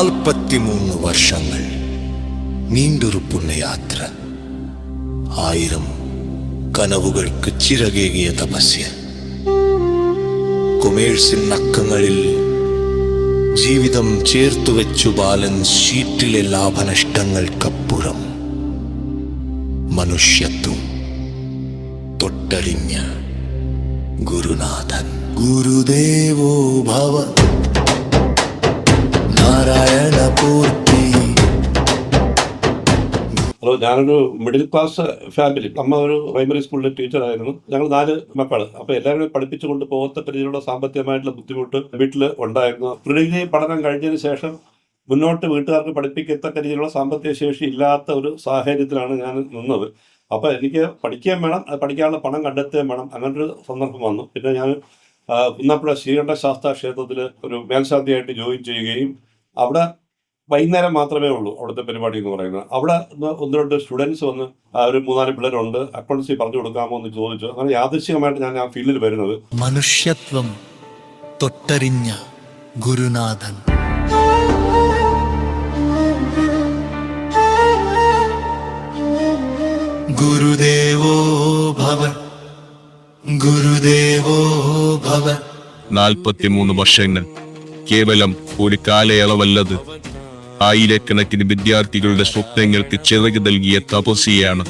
നാൽപ്പത്തിമൂന്ന് വർഷങ്ങൾ നീണ്ടൊരു പുണ്യയാത്ര ആയിരം കനവുകൾക്ക് ചിറകേകിയ തപസ്യ. കൊമേഴ്സിൻ നക്കങ്ങളിൽ ജീവിതം ചേർത്തുവെച്ചു ബാലൻസ് ഷീറ്റിലെ ലാഭനഷ്ടങ്ങൾക്കപ്പുറം. മനുഷ്യത്വം തൊട്ടറിഞ്ഞ ഗുരുനാഥൻ. ഗുരുദേവോ ഭവ ഹലോ ഞാനൊരു മിഡിൽ ക്ലാസ് ഫാമിലി. അമ്മ ഒരു പ്രൈമറി സ്കൂളിലെ ടീച്ചറായിരുന്നു. ഞങ്ങൾ നാല് മക്കൾ അപ്പൊ എല്ലാവരും പഠിപ്പിച്ചുകൊണ്ട് പോകത്ത രീതിയിലുള്ള സാമ്പത്തികമായിട്ടുള്ള ബുദ്ധിമുട്ട് വീട്ടിൽ ഉണ്ടായിരുന്നു. പ്രീഡിഗ്രി പഠനം കഴിഞ്ഞതിന് ശേഷം മുന്നോട്ട് വീട്ടുകാർക്ക് പഠിപ്പിക്കത്തക്ക രീതിയിലുള്ള സാമ്പത്തിക ശേഷി ഇല്ലാത്ത ഒരു സാഹചര്യത്തിലാണ് ഞാൻ നിന്നത്. അപ്പൊ എനിക്ക് പഠിക്കുകയും വേണം പഠിക്കാനുള്ള പണം കണ്ടെത്തുകയും വേണം. അങ്ങനൊരു സന്ദർഭം വന്നു. പിന്നെ ഞാൻ കുന്നപ്പുഴ ശ്രീകണ്ഠ ശാസ്ത്ര ക്ഷേത്രത്തിൽ ഒരു മേൽശാന്തിയായിട്ട് ജോയിൻ ചെയ്യുകയും അവിടെ വൈകുന്നേരം മാത്രമേ ഉള്ളൂ അവിടുത്തെ പരിപാടി എന്ന് പറയുന്നത്. അവിടെ ഒന്ന് രണ്ട് സ്റ്റുഡൻസ് വന്ന് ആ, ഒരു മൂന്നാൽ പിള്ളേരുണ്ട് അക്കൗണ്ട്സി പറഞ്ഞു കൊടുക്കാമോ എന്ന് ചോദിച്ചു. അങ്ങനെ യാദൃശ്ചികമായിട്ട് ഞാൻ ആ ഫീൽഡിൽ വരുന്നത്. മനുഷ്യത്വം തൊട്ടറിഞ്ഞ ഗുരുനാഥൻ. ഗുരുദേവോ ഭവ ഗുരുദേവോ ഭവ. നാൽപ്പത്തിമൂന്ന് വർഷങ്ങൾ കേവലം ഒരു കാലയളവല്ലത്. ആയിരക്കണക്കിന് വിദ്യാർത്ഥികളുടെ സ്വപ്നങ്ങൾക്ക് ചിറക് നൽകിയ തപസ്യയാണ്.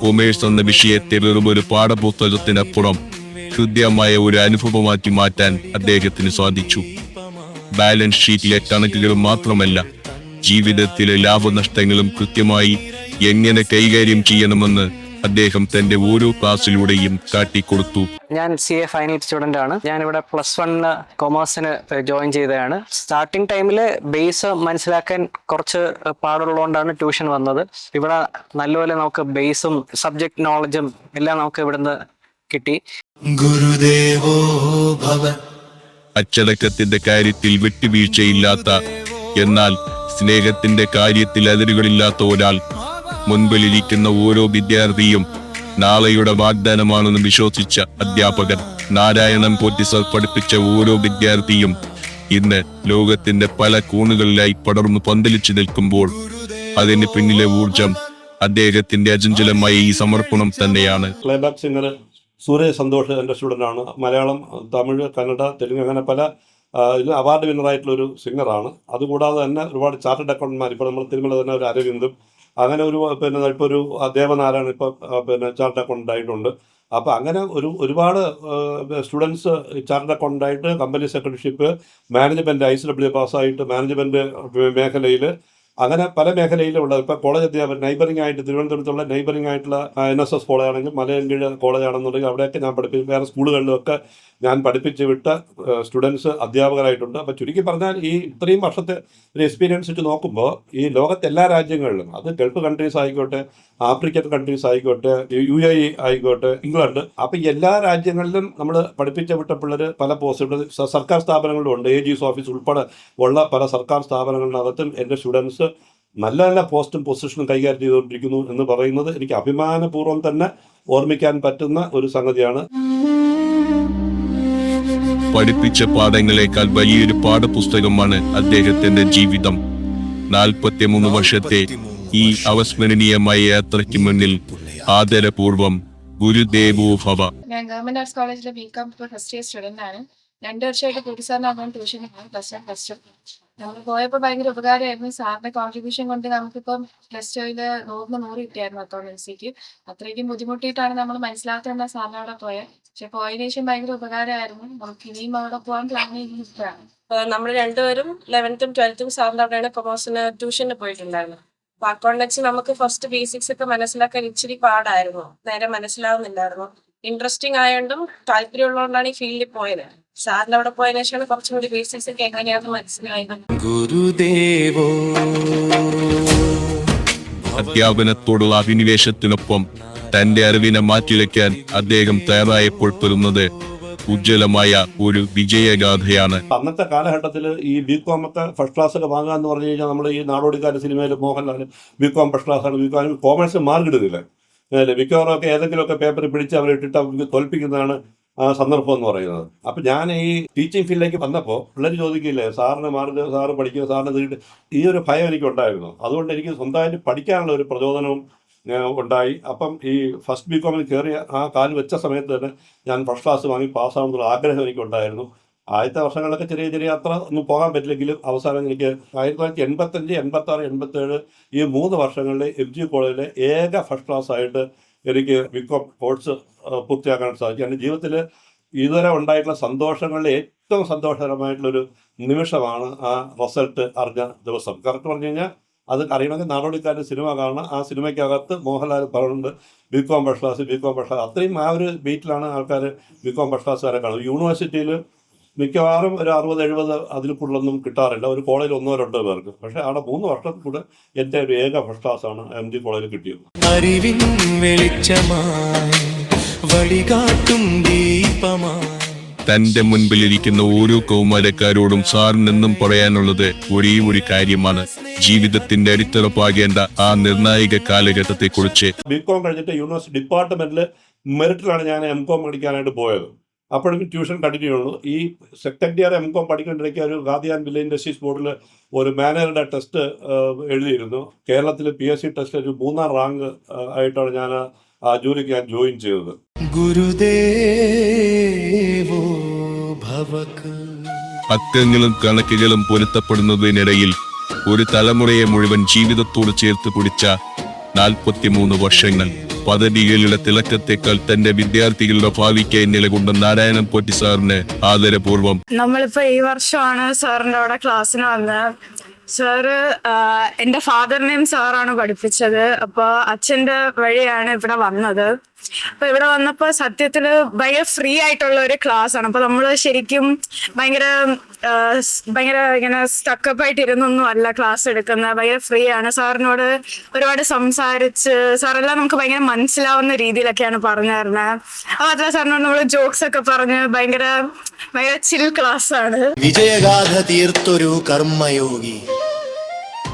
കൊമേഴ്സ് എന്ന വിഷയത്തെ വെറും ഒരു പാഠപുസ്തകത്തിനപ്പുറം ഹൃദ്യമായ ഒരു അനുഭവമാക്കി മാറ്റാൻ അദ്ദേഹത്തിന് സാധിച്ചു. ബാലൻസ് ഷീറ്റിലെ കണക്കുകൾ മാത്രമല്ല ജീവിതത്തിലെ ലാഭനഷ്ടങ്ങളും കൃത്യമായി എങ്ങനെ കൈകാര്യം ചെയ്യണമെന്ന് അദ്ദേഹം തന്റെ ഓരോ ക്ലാസ്സിലൂടെയും കാട്ടിക്കൊടുത്തു. ഞാൻ സി എ ഫൈനൽ സ്റ്റുഡന്റ് ആണ്. ഞാൻ ഇവിടെ പ്ലസ് വണ്ണിന് കൊമേഴ്സിന് ജോയിൻ ചെയ്തതാണ്. സ്റ്റാർട്ടിങ് ടൈമിൽ ബേസ് മനസ്സിലാക്കാൻ കുറച്ച് പാടുള്ളതുകൊണ്ടാണ് ട്യൂഷൻ വന്നത്. ഇവിടെ നല്ലപോലെ നമുക്ക് ബേസും സബ്ജക്ട് നോളജും എല്ലാം നമുക്ക് ഇവിടുന്ന് കിട്ടി. ഗുരുദേവോ ഭവ. അച്ചടക്കത്തിന്റെ കാര്യത്തിൽ വിട്ടുവീഴ്ചയില്ലാത്ത എന്നാൽ സ്നേഹത്തിന്റെ കാര്യത്തിൽ അതിരുകളില്ലാത്ത ഒരാൾ മുൻപിലിരിക്കുന്ന ഓരോ വിദ്യാർത്ഥിയും നാളെയുടെ വാഗ്ദാനമാണെന്ന് വിശ്വസിച്ച അധ്യാപകൻ നാരായണൻ പോറ്റിസർ പഠിപ്പിച്ച ഓരോ വിദ്യാർത്ഥിയും ഇന്ന് ലോകത്തിന്റെ പല കോണുകളിലായി പടർന്നു പന്തലിച്ചു നിൽക്കുമ്പോൾ അതിന് പിന്നിലെ ഊർജം അദ്ദേഹത്തിന്റെ അചഞ്ചലമായ ഈ സമർപ്പണം തന്നെയാണ്. പ്ലേബാക്ക് സിംഗർ സൂര്യ സന്തോഷ് എന്റെ സ്റ്റുഡന്റാണ് മലയാളം തമിഴ് കന്നഡ തെലുങ്ക് അങ്ങനെ പല അവാർഡ് വിന്നറായിട്ടുള്ള ഒരു സിംഗറാണ് അതുകൂടാതെ തന്നെ ഒരുപാട് ചാർട്ടഡ് അക്കൗണ്ടന്മാർ ഇപ്പോൾ നമ്മൾ തിരുമല തന്നെ ഒരു അരവിന്ദും അങ്ങനെ ഒരു പിന്നെ ഇപ്പോൾ ഒരു ദേവനാരായണ ഇപ്പോൾ പിന്നെ ചാർട്ട് അക്കൗണ്ട് ആയിട്ടുണ്ട് അപ്പോൾ അങ്ങനെ ഒരു ഒരുപാട് സ്റ്റുഡൻസ് ചാർട്ട് അക്കൗണ്ട് ആയിട്ട് company secretaryship management I C W പാസ്സായിട്ട് management മേഖലയിൽ അങ്ങനെ പല മേഖലയിലുള്ള ഇപ്പോൾ കോളേജ് അധ്യാപകർ നൈബറിംഗ് ആയിട്ട് തിരുവനന്തപുരത്തുള്ള നൈബറിംഗ് ആയിട്ടുള്ള എൻ എസ് എസ് കോളേജ് ആണെങ്കിൽ മലയൻകീഴ് കോളേജ് ആണെന്നുണ്ടെങ്കിൽ അവിടെയൊക്കെ ഞാൻ പഠിപ്പിക്കും. വേറെ സ്കൂളുകളിലൊക്കെ ഞാൻ പഠിപ്പിച്ച് വിട്ട സ്റ്റുഡൻസ് അധ്യാപകരായിട്ടുണ്ട്. അപ്പോൾ ചുരുക്കി പറഞ്ഞാൽ ഈ ഇത്രയും വർഷത്തെ ഒരു എക്സ്പീരിയൻസ് വെച്ച് നോക്കുമ്പോൾ ഈ ലോകത്തെ എല്ലാ രാജ്യങ്ങളിലും അത് ഗൾഫ് കൺട്രീസ് ആയിക്കോട്ടെ ആഫ്രിക്കൻ കൺട്രീസ് ആയിക്കോട്ടെ യു എ ഇ ആയിക്കോട്ടെ ഇംഗ്ലണ്ട് അപ്പം എല്ലാ രാജ്യങ്ങളിലും നമ്മൾ പഠിപ്പിച്ച വിട്ട പിള്ളേർ പല പോസ്റ്റുകൾ സർക്കാർ സ്ഥാപനങ്ങളിലും ഉണ്ട് എ ജിസ് ഓഫീസ് ഉൾപ്പെടെ ഉള്ള പല സർക്കാർ സ്ഥാപനങ്ങളിനകത്തും എന്റെ സ്റ്റുഡൻസ് നല്ല നല്ല പോസ്റ്റും പൊസിഷനും കൈകാര്യം ചെയ്തുകൊണ്ടിരിക്കുന്നു എന്ന് പറയുന്നത് എനിക്ക് അഭിമാനപൂർവം തന്നെ ഓർമ്മിക്കാൻ പറ്റുന്ന ഒരു സംഗതിയാണ്. പഠിപ്പിച്ച പാഠങ്ങളെക്കാൾ വലിയൊരു പാഠപുസ്തകമാണ് അദ്ദേഹത്തിന്റെ ജീവിതം. നാൽപ്പത്തിമൂന്ന് വർഷത്തെ ഈ അവസ്മരണീയമായ യാത്രയ്ക്ക് മുന്നിൽ ആദരപൂർവം ഗുരുദേവോ ഭവ. ഞാൻ ഗവൺമെന്റ് ആർട്സ് കോളേജിലെ B com first year student ആണ്. രണ്ടു വർഷമായിട്ട് Kutty സാറിനാണ് tuition plus one plus two നമ്മൾ പോയപ്പോൾ ഭയങ്കര ഉപകാരമായിരുന്നു. സാറിന്റെ കോൺട്രിബ്യൂഷൻ കൊണ്ട് നമുക്കിപ്പം പ്ലസ് ടുവിൽ നൂറിന് നൂറ് കിട്ടിയായിരുന്നു അക്കൗണ്ടൻസിക്ക് അത്രയ്ക്കും ബുദ്ധിമുട്ടിയിട്ടാണ് നമ്മൾ മനസ്സിലാക്കുന്ന സാറിന് അവിടെ പോയത് പക്ഷെ പോയതിനു ശേഷം ഭയങ്കര ഉപകാരമായിരുന്നു. നമുക്ക് ഇനിയും അവിടെ പോകാൻ പ്ലാൻ ചെയ്യുന്നതാണ് നമ്മൾ രണ്ടുപേരും ലെവൻത്തും ട്വൽത്തും സാറിന്റെ അവിടെയാണ് കൊമേഴ്സിന് ട്യൂഷന് പോയിട്ടുണ്ടായിരുന്നു അപ്പൊ അക്കൗണ്ടൻസി നമുക്ക് ഫസ്റ്റ് ബേസിക്സ് ഒക്കെ മനസ്സിലാക്കാൻ ഇച്ചിരി പാടായിരുന്നു. നേരെ മനസ്സിലാവുന്നില്ലായിരുന്നു. ഇൻട്രസ്റ്റിംഗ് ആയതുകൊണ്ടും താല്പര്യമുള്ളതുകൊണ്ടാണ് ഈ ഫീൽഡിൽ പോയത്. സാറിന്റെ അവിടെ പോയതിനു ശേഷമാണ് കുറച്ചും കൂടി ബേസിക്സ് ഒക്കെ എങ്ങനെയാണെന്ന് മനസ്സിലായത് ഗുരുദേവോ. അധ്യാപനത്തോടുള്ള അഭിനിവേശത്തിനൊപ്പം തന്റെ അറിവിനെ മാറ്റിവെക്കാൻ അദ്ദേഹം തയ്യാറായപ്പോൾ പെരുന്നത് ഉജ്ജ്വലമായ ഒരു വിജയഗാഥയാണ്. അന്നത്തെ കാലഘട്ടത്തിൽ ഈ ബി കോം ഒക്കെ ഫസ്റ്റ് ക്ലാസ് ഒക്കെ വാങ്ങുക എന്ന് പറഞ്ഞു കഴിഞ്ഞാൽ നമ്മൾ ഈ നാടോടിക്കാരുടെ സിനിമയിൽ Mohanlal B com first class ആണ് ബി കോം കോമേഴ്സ് മാർക്ക് ഇടുന്നില്ല മിക്കവാറും ഏതെങ്കിലുമൊക്കെ പേപ്പർ പിടിച്ച് അവരെ ഇട്ടിട്ട് അവർക്ക് തോൽപ്പിക്കുന്നതാണ് ആ, സന്ദർഭം എന്ന് പറയുന്നത്. അപ്പം ഞാൻ ഈ ടീച്ചിങ് ഫീൽഡിലേക്ക് വന്നപ്പോൾ പിള്ളേർ ചോദിക്കില്ലേ സാറിന് മാർക്ക് സാറ് പഠിക്കുക സാറിന് തീട്ട് ഈ ഒരു ഭയം എനിക്ക് ഉണ്ടായിരുന്നു അതുകൊണ്ട് എനിക്ക് സ്വന്തമായിട്ട് പഠിക്കാനുള്ള ഒരു പ്രചോദനവും ഉണ്ടായി. അപ്പം ഈ ഫസ്റ്റ് ബി കോമിൽ കയറിയ ആ കാൽ വെച്ച സമയത്ത് തന്നെ ഞാൻ ഫസ്റ്റ് ക്ലാസ് വാങ്ങി പാസ്സാവുന്നുള്ള ആഗ്രഹം എനിക്കുണ്ടായിരുന്നു. ആദ്യത്തെ വർഷങ്ങളിലൊക്കെ ചെറിയ ചെറിയ അത്ര ഒന്നും പോകാൻ പറ്റില്ലെങ്കിലും അവസാനം എനിക്ക് ആയിരത്തി തൊള്ളായിരത്തി എൺപത്തഞ്ച് എൺപത്തി ആറ് എൺപത്തേഴ് ഈ മൂന്ന് വർഷങ്ങളിൽ എം ജി കോളേജിലെ ഏക ഫസ്റ്റ് ക്ലാസ് ആയിട്ട് എനിക്ക് ബികോം കോഴ്സ് പൂർത്തിയാക്കാൻ സാധിച്ചു. എന്റെ ജീവിതത്തിൽ ഇതുവരെ ഉണ്ടായിട്ടുള്ള സന്തോഷങ്ങളിൽ ഏറ്റവും സന്തോഷകരമായിട്ടുള്ളൊരു നിമിഷമാണ് ആ റിസൾട്ട് അറിഞ്ഞ ദിവസം. കറക്റ്റ് പറഞ്ഞു കഴിഞ്ഞാൽ അത് അറിയണമെങ്കിൽ നാടോടിക്കാരുടെ സിനിമ കാണണം. ആ സിനിമയ്ക്കകത്ത് മോഹൻലാൽ പറയുന്നുണ്ട് B com first class B com first class. അത്രയും ആ ഒരു ബീറ്റിലാണ് ആൾക്കാർ ബി കോം ഫസ്റ്റ് ക്ലാസ് വരെ കാണുന്നത്. യൂണിവേഴ്സിറ്റിയിൽ മിക്കവാറും ഒരു അറുപത് എഴുപത് അതിൽ കൂടുതലൊന്നും കിട്ടാറില്ല. ഒരു കോളേജിൽ ഒന്നോ രണ്ടോ പേർക്ക്. പക്ഷെ അവിടെ മൂന്ന് വർഷത്തിൽ കൂടെ എന്റെ ഒരു ഏക ഫസ്റ്റ് ക്ലാസ് ആണ് എം ജി കോളേജിൽ കിട്ടിയത്. അറിവിൻ വെളിച്ചമായി വഴികാട്ടും ദീപമായി. തന്റെ മുൻപിലിരിക്കുന്ന ഓരോ കൗമാരക്കാരോടും സാറിനെന്നും പറയാനുള്ളത് ഒരേ ഒരു കാര്യമാണ്. ജീവിതത്തിന്റെ അടിത്തറപ്പാകേണ്ട ആ നിർണായക കാലഘട്ടത്തെക്കുറിച്ച്. കുറിച്ച് ബികോം കഴിഞ്ഞിട്ട് യൂണിവേഴ്സിറ്റി ഡിപ്പാർട്ട്മെന്റിൽ മെറിറ്റിലാണ് ഞാൻ എം കോം പഠിക്കാനായിട്ട് പോയത്. അപ്പോഴേക്കും ട്യൂഷൻ കണ്ടിന്യൂ ഉള്ളൂ ഈ സെക്കൻഡ് ഇയർ എം കോം പഠിക്കേണ്ടിടയ്ക്ക് ഒരു ഗാന്ധിയാൻ വില്ലേജ് ഇൻഡസ്ട്രീസ് ബോർഡിൽ ഒരു മാനേജറുടെ ടെസ്റ്റ് എഴുതിയിരുന്നു. കേരളത്തിൽ പി എസ് സി ടെസ്റ്റ് ഒരു മൂന്നാം റാങ്ക് ആയിട്ടാണ് ഞാൻ ആ ജോലിക്ക് ഞാൻ ജോയിൻ ചെയ്തത്. ഗുരുദേവോ ഭവക. അക്കങ്ങളും കണക്കുകളും പൊരുത്തപ്പെടുന്നതിനിടയിൽ ഒരു തലമുറയെ മുഴുവൻ ജീവിതത്തോട് ചേർത്ത് പിടിച്ച നാൽപ്പത്തിമൂന്ന് വർഷങ്ങൾ. പദവികളുടെ തിളക്കത്തെക്കാൾ തന്റെ വിദ്യാർത്ഥികളുടെ ഭാവിക്കായി നിലകൊണ്ട നാരായണൻ പോറ്റി സാറിന് ആദരപൂർവം. നമ്മളിപ്പോ ഈ വർഷമാണ് സാറിന്റെ അവിടെ ക്ലാസ്സിന് വന്നത്. സാറ് എന്റെ ഫാദറിനെയും സാറാണ് പഠിപ്പിച്ചത്. അപ്പൊ അച്ഛന്റെ വഴിയാണ് ഇവിടെ വന്നത്. അപ്പൊ ഇവിടെ വന്നപ്പോ സത്യത്തിൽ ഭയങ്കര ഫ്രീ ആയിട്ടുള്ള ഒരു ക്ലാസ് ആണ്. അപ്പൊ നമ്മൾ ശരിക്കും ഭയങ്കര ഭയങ്കര ഇങ്ങനെ സ്റ്റക്കപ്പ് ആയിട്ട് ഇരുന്നൊന്നും അല്ല ക്ലാസ് എടുക്കുന്നത് ഭയങ്കര ഫ്രീ ആണ്. സാറിനോട് ഒരുപാട് സംസാരിച്ച് സാറെല്ലാം നമുക്ക് ഭയങ്കര മനസ്സിലാവുന്ന രീതിയിലൊക്കെയാണ് പറഞ്ഞു തരുന്നത് അപ്പൊ അതെ സാറിനോട് നമ്മൾ ജോക്സ് ഒക്കെ പറഞ്ഞ് ഭയങ്കര ഭയങ്കര ചിൽ ക്ലാസ് ആണ്. വിജയഗാഥ തീർത്തൊരു കർമ്മയോഗി.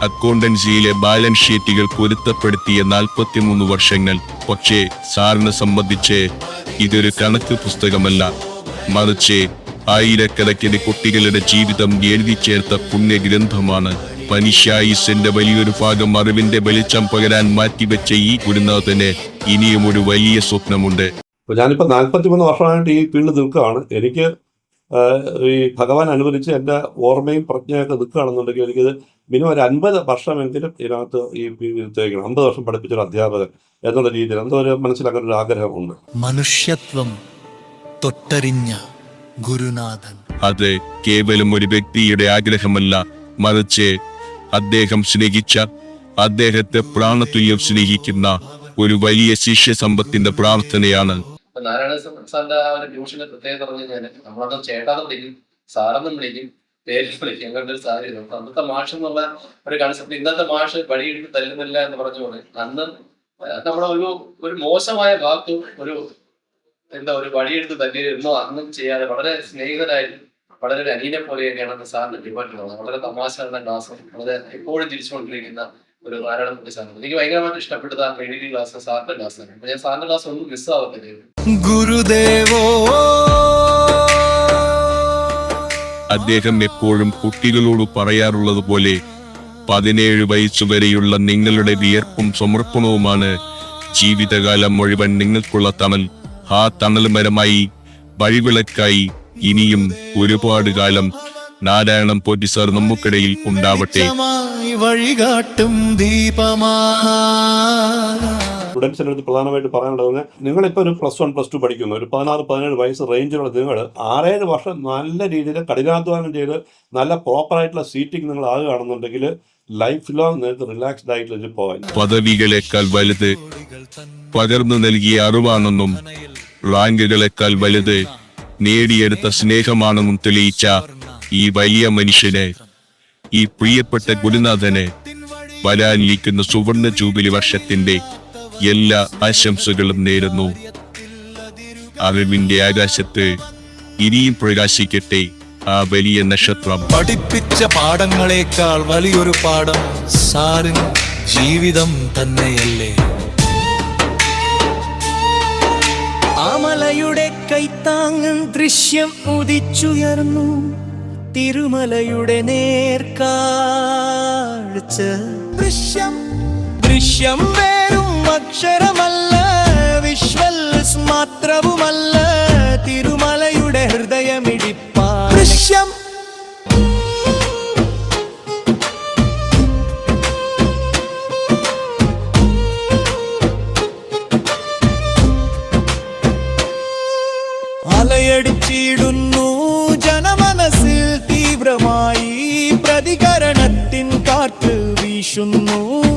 അക്കൗണ്ടൻസിയിലെ ബാലൻസ് ഷീറ്റുകൾ പൊരുത്തപ്പെടുത്തിയ നാൽപ്പത്തിമൂന്ന് വർഷങ്ങൾ. പക്ഷേ സാറിനെ സംബന്ധിച്ച് ഇതൊരു കണക്ക് പുസ്തകമല്ല. മറിച്ച് ആയിരക്കണക്കിന് കുട്ടികളുടെ ജീവിതം എഴുതി ചേർത്ത പുണ്യഗ്രന്ഥമാണ്. മനുഷ്യായുസിന്റെ വലിയൊരു ഭാഗം അറിവിന്റെ വെളിച്ചം പകരാൻ മാറ്റിവെച്ച ഈ ഗുരുനാഥന് ഇനിയും ഒരു വലിയ സ്വപ്നമുണ്ട്. ഞാനിപ്പോ നാൽപ്പത്തിമൂന്ന് വർഷമായിട്ട് ഈ ഫീൽഡ് നിൽക്കുകയാണ്. എനിക്ക് ഈ ഭഗവാൻ അനുവദിച്ച് എന്റെ ഓർമ്മയും പ്രജ്ഞയൊക്കെ നിൽക്കുകയാണെന്നുണ്ടെങ്കിൽ എനിക്കിത് മിനിമം ഒരു അൻപത് വർഷമെങ്കിലും ഇതിനകത്ത് ഈ തേക്കണം. അമ്പത് വർഷം പഠിപ്പിച്ചൊരു അധ്യാപകൻ എന്നുള്ള രീതിയിൽ എന്തോ ഒരു മനസ്സിലാക്കാൻ ഒരു ആഗ്രഹമുണ്ട്. മനുഷ്യത്വം തൊട്ടറിഞ്ഞ ഗുരുനാഥൻ. അത് കേവലം ഒരു വ്യക്തിയുടെ ആഗ്രഹമല്ല മറിച്ച് അദ്ദേഹം സ്നേഹിച്ച അദ്ദേഹത്തെ പ്രാണതുല്യം സ്നേഹിക്കുന്ന ഒരു വലിയ ശിഷ്യ സമ്പത്തിന്റെ പ്രാർത്ഥനയാണ് ഇപ്പൊ നാരായണ സാറിന്റെ ആ ഒരു ട്യൂഷന്റെ പ്രത്യേകത പറഞ്ഞു കഴിഞ്ഞാൽ നമ്മളത് ചേട്ടാന്ന് വിളിക്കും സാറെന്നും വിളിക്കും പേരിൽ വിളിക്കും അങ്ങനത്തെ ഒരു സാഹചര്യം. അപ്പൊ അന്നത്തെ മാഷ് എന്നുള്ള ഒരു കൺസെപ്റ്റ് ഇന്നത്തെ മാഷ് വഴിയെടുത്ത് തരുന്നില്ല എന്ന് പറഞ്ഞുകൊണ്ട് അന്ന് നമ്മുടെ ഒരു ഒരു മോശമായ വാക്ക് ഒരു എന്താ ഒരു വഴിയെടുത്ത് തല്ലിയിരുന്നോ അന്നും ചെയ്യാതെ വളരെ സ്നേഹിതരായി വളരെ ഒരു അനിയനെ പോലെയൊക്കെയാണ് സാറിന് ഡിപ്പാർട്ട്മെന്റ് വളരെ തമാശകളുടെ ക്ലാസ്സും വളരെ എപ്പോഴും ചിരിച്ചുകൊണ്ടിരിക്കുന്ന ഒരു ധാരാളം സാറിന് എനിക്ക് ഭയങ്കരമായിട്ട് ഇഷ്ടപ്പെട്ടത് ആ ട്രെയിനിങ് ക്ലാസ് സാറിന്റെ ക്ലാസ്സാണ് അപ്പൊ ഞാൻ സാറിന്റെ ക്ലാസ് ഒന്നും മിസ്സാവത്തില്ല ഗുരുദേവോ. അദ്ദേഹം എപ്പോഴും കുട്ടികളോട് പറയാറുള്ളത് പോലെ പതിനേഴ് വയസ്സ് വരെയുള്ള നിങ്ങളുടെ വിയർപ്പും സമർപ്പണവുമാണ് ജീവിതകാലം മുഴുവൻ നിങ്ങൾക്കുള്ള തണൽ. ആ തണൽ മരമായി വഴിവിളക്കായി ഇനിയും ഒരുപാട് കാലം നാരായണം പോറ്റി സാർ നമുക്കിടയിൽ ഉണ്ടാവട്ടെ. സ്റ്റുഡൻസിനടുത്ത് വഴികാട്ടും ദീപമാ സ്റ്റുഡൻസിന്റെ അടുത്ത് പ്രധാനമായിട്ട് പറയാനുള്ളത് നിങ്ങളിപ്പോൾ ഒരു പ്ലസ് വൺ പ്ലസ് ടു പഠിക്കുന്നു. ഒരു പതിനാറ് പതിനേഴ് വയസ്സ് റേഞ്ചിലുള്ള നിങ്ങൾ ആറേഴ് വർഷം നല്ല രീതിയിൽ കഠിനാധ്വാനം ചെയ്ത് നല്ല പ്രോപ്പറായിട്ടുള്ള സീറ്റിംഗ് നിങ്ങൾ ആകുകയാണെന്നുണ്ടെങ്കിൽ ലൈഫ് ലോങ് നിങ്ങൾക്ക് റിലാക്സ്ഡ് ആയിട്ട് പോകാൻ പദവികളെക്കാൾ വലുത് പകർന്നു നൽകിയ അറിവാണെന്നും റാങ്കുകളെക്കാൾ വലുത് നേടിയെടുത്ത സ്നേഹമാണെന്നും തെളിയിച്ച ഈ വലിയ മനുഷ്യനെ ഈ പ്രിയപ്പെട്ട ഗുരുനാഥനെ വരാനിരിക്കുന്ന സുവർണ ജൂബിലി വർഷത്തിന്റെ എല്ലാ ആശംസകളും നേരുന്നു. അറിവിന്റെ ആകാശത്ത് ഇനിയും പ്രകാശിക്കട്ടെ ആ വലിയ നക്ഷത്രം. പഠിപ്പിച്ച പാഠങ്ങളെക്കാൾ വലിയൊരു പാഠം സാറിൻ ജീവിതം തന്നെയല്ലേ? ആമലയുടെ കൈത്താങ്ങൻ ദൃശ്യം ഉദിച്ചുയർന്നു. തിരുമലയുടെ നേർക്കാഴ്ച. ദൃശ്യം. ദൃശ്യം വേറും അക്ഷരമല്ല വിഷ്വൽസ് മാത്രവുമല്ല. തീവ്രമായി പ്രതികരണത്തിൻ കാറ്റ് വീശുന്നു.